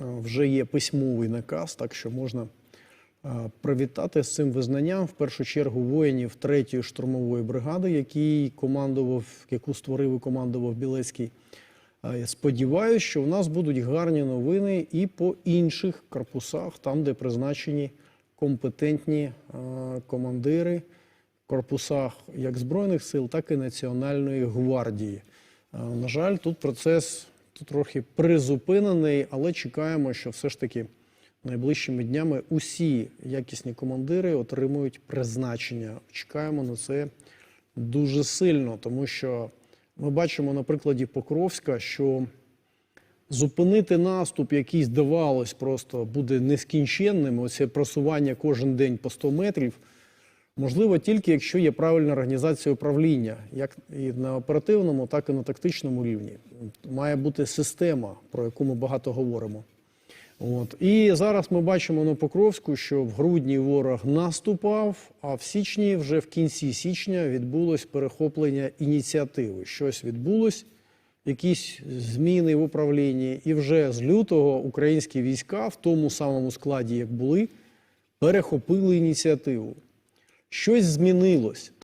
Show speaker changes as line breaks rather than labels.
е, вже є письмовий наказ, так що можна е, привітати з цим визнанням в першу чергу воїнів 3-ї штурмової бригади, який командував, яку створив і командував Білецький. Е, Сподіваюсь, що в нас будуть гарні новини і по інших корпусах, там, де призначені компетентні командири, корпусах як Збройних сил, так і Національної гвардії. На жаль, тут процес трохи призупинений, але чекаємо, що все ж таки найближчими днями усі якісні командири отримують призначення. Чекаємо на це дуже сильно, тому що ми бачимо на прикладі Покровська, що зупинити наступ, який здавалось, просто буде нескінченним. Оце просування кожен день по 100 метрів. Можливо, тільки якщо є правильна організація управління, як і на оперативному, так і на тактичному рівні. Має бути система, про яку ми багато говоримо. От. І зараз ми бачимо на Покровську, що в грудні ворог наступав, а в січні, вже в кінці січня, відбулось перехоплення ініціативи. Щось відбулось, якісь зміни в управлінні, і вже з лютого українські війська в тому самому складі, як були, перехопили ініціативу. Щось змінилось.